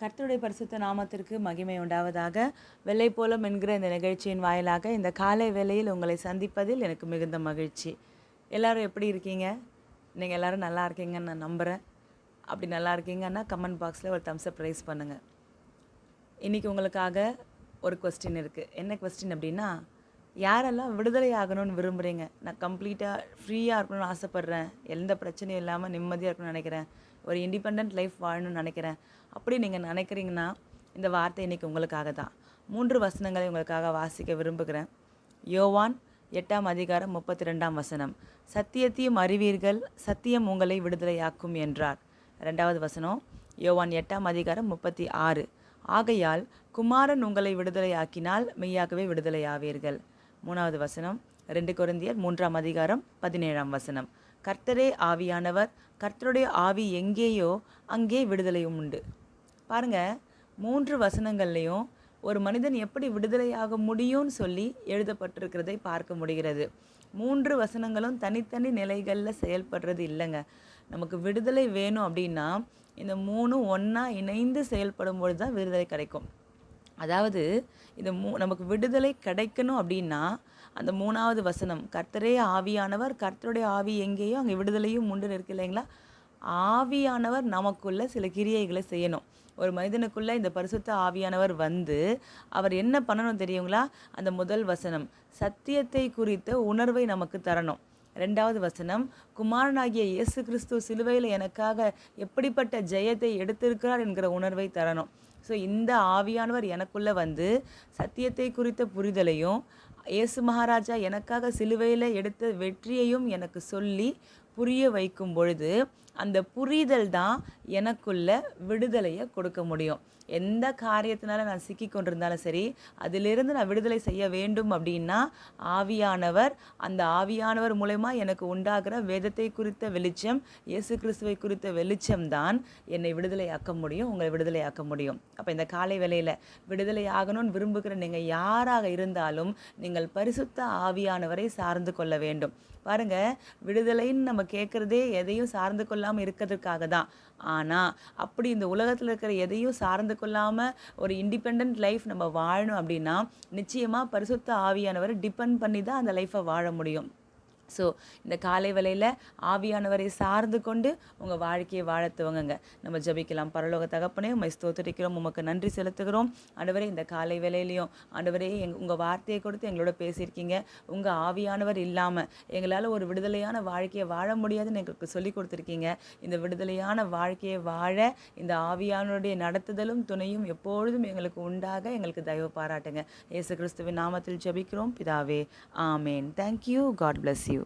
கர்த்தருடைய பரிசுத்த நாமத்திற்கு மகிமை உண்டாவதாக. வெள்ளை போலம் என்கிற இந்த நிகழ்ச்சியின் வாயிலாக இந்த காலை வேளையில் உங்களை சந்திப்பதில் எனக்கு மிகுந்த மகிழ்ச்சி. எல்லாரும் எப்படி இருக்கீங்க? நீங்கள் எல்லோரும் நல்லா இருக்கீங்கன்னு நான் நம்புகிறேன் அப்படி நல்லா இருக்கீங்கன்னா கமெண்ட் பாக்ஸில் ஒரு தம்ஸ்அப் ப்ரைஸ் பண்ணுங்கள் இன்றைக்கி உங்களுக்காக ஒரு கொஸ்டின் இருக்குது என்ன கொஸ்டின் அப்படின்னா யாரெல்லாம் விடுதலை ஆகணும்னு விரும்புகிறீங்க நான் கம்ப்ளீட்டாக ஃப்ரீயாக இருக்கணும்னு ஆசைப்பட்றேன். எந்த பிரச்சனையும் இல்லாமல் நிம்மதியாக இருக்கணும்னு நினைக்கிறேன். ஒரு இண்டிபெண்ட் லைஃப் வாழணும்னு நினைக்கிறேன். அப்படி நீங்கள் நினைக்கிறீங்கன்னா இந்த வார்த்தை இன்றைக்கி உங்களுக்காக தான் மூன்று வசனங்களை உங்களுக்காக வாசிக்க விரும்புகிறேன். யோவான் எட்டாம் அதிகாரம் முப்பத்தி ரெண்டாம் வசனம். சத்தியத்தையும் அறிவீர்கள் சத்தியம் உங்களை விடுதலையாக்கும் என்றார். ரெண்டாவது வசனம். யோவான் எட்டாம் அதிகாரம் முப்பத்தி ஆறு. ஆகையால் குமாரன் உங்களை விடுதலையாக்கினால் மெய்யாகவே விடுதலையாவீர்கள். மூணாவது வசனம். ரெண்டு குருந்தியர் மூன்றாம் அதிகாரம் பதினேழாம் வசனம். கர்த்தரே ஆவியானவர் கர்த்தருடைய ஆவி எங்கேயோ அங்கே விடுதலையும் உண்டு. பாருங்க மூன்று வசனங்கள்லையும் ஒரு மனிதன் எப்படி விடுதலையாக முடியும்னு சொல்லி எழுதப்பட்டிருக்கிறதை பார்க்க முடிகிறது. மூன்று வசனங்களும் தனித்தனி நிலைகளில் செயல்படுறது இல்லைங்க. நமக்கு விடுதலை வேணும் அப்படின்னா இந்த மூணும் ஒன்றா இணைந்து செயல்படும் பொழுது தான் விடுதலை கிடைக்கும். அதாவது இந்த மூ நமக்கு விடுதலை கிடைக்கணும் அப்படின்னா அந்த மூணாவது வசனம் கர்த்தரே ஆவியானவர் கர்த்தருடைய ஆவி எங்கேயோ அங்கே விடுதலையும் உண்டு இருக்கு இல்லைங்களா? ஆவியானவர் நமக்குள்ள சில கிரியைகளை செய்யணும். ஒரு மனிதனுக்குள்ள இந்த பரிசுத்த ஆவியானவர் வந்து அவர் என்ன பண்ணணும் தெரியுங்களா? அந்த முதல் வசனம் சத்தியத்தை குறித்த உணர்வை நமக்கு தரணும். ரெண்டாவது வசனம் குமாரனாகிய இயேசு கிறிஸ்து சிலுவையில் எனக்காக எப்படிப்பட்ட ஜெயத்தை எடுத்திருக்கிறார் என்கிற உணர்வை தரணும். ஸோ இந்த ஆவியானவர் எனக்குள்ளே வந்து சத்தியத்தை குறித்த புரிதலையும் இயேசு மகாராஜா எனக்காக சிலுவையில் எடுத்த வெற்றியையும் எனக்கு சொல்லி புரிய வைக்கும் பொழுது அந்த புரிதல் தான் எனக்குள்ள விடுதலையை கொடுக்க முடியும். எந்த காரியத்தினால நான் சிக்கி கொண்டிருந்தாலும் சரி அதிலிருந்து நான் விடுதலை செய்ய வேண்டும் அப்படின்னா ஆவியானவர் அந்த ஆவியானவர் மூலயமா எனக்கு உண்டாகிற வேதத்தை குறித்த வெளிச்சம் இயேசு கிறிஸ்துவை குறித்த வெளிச்சம் தான் என்னை விடுதலையாக்க முடியும் உங்களை விடுதலையாக்க முடியும். அப்போ இந்த காலை வேலையில் விடுதலை ஆகணும்னு விரும்புகிற நீங்கள் யாராக இருந்தாலும் நீங்கள் பரிசுத்த ஆவியானவரை சார்ந்து கொள்ள வேண்டும். பாருங்கள் விடுதலைன்னு நம்ம கேட்குறதே எதையும் சார்ந்து கொள்ள கொள்ளாமல் இருக்கிறதுக்காக தான். ஆனால் அப்படி இந்த உலகத்தில் இருக்கிற எதையும் சார்ந்து கொள்ளாமல் ஒரு இண்டிபெண்ட் லைஃப் நம்ம வாழணும் அப்படின்னா நிச்சயமாக பரிசுத்த ஆவியானவரை டிபெண்ட் பண்ணி தான் அந்த லைஃப்பை வாழ முடியும். ஸோ இந்த காலை வேளையில் ஆவியானவரை சார்ந்து கொண்டு உங்கள் வாழ்க்கையை வாழ துவங்குங்க. நம்ம ஜபிக்கலாம். பரலோக தகப்பனே உண்மை ஸ்தோத்தரிக்கிறோம். உமக்கு நன்றி செலுத்துகிறோம். ஆண்டவரே இந்த காலை வேலையிலையும் ஆண்டவரே எங் உங்கள் வார்த்தையை கொடுத்து எங்களோட பேசியிருக்கீங்க. உங்கள் ஆவியானவர் இல்லாமல் எங்களால் ஒரு விடுதலையான வாழ்க்கையை வாழ முடியாதுன்னு எங்களுக்கு சொல்லி கொடுத்துருக்கீங்க. இந்த விடுதலையான வாழ்க்கையை வாழ இந்த ஆவியானவருடைய நடத்துதலும் துணையும் எப்பொழுதும் எங்களுக்கு உண்டாக எங்களுக்கு தயவு பாராட்டுங்க. இயேசு கிறிஸ்துவின் நாமத்தில் ஜெபிக்கிறோம். பிதாவே ஆமேன். Thank you God bless you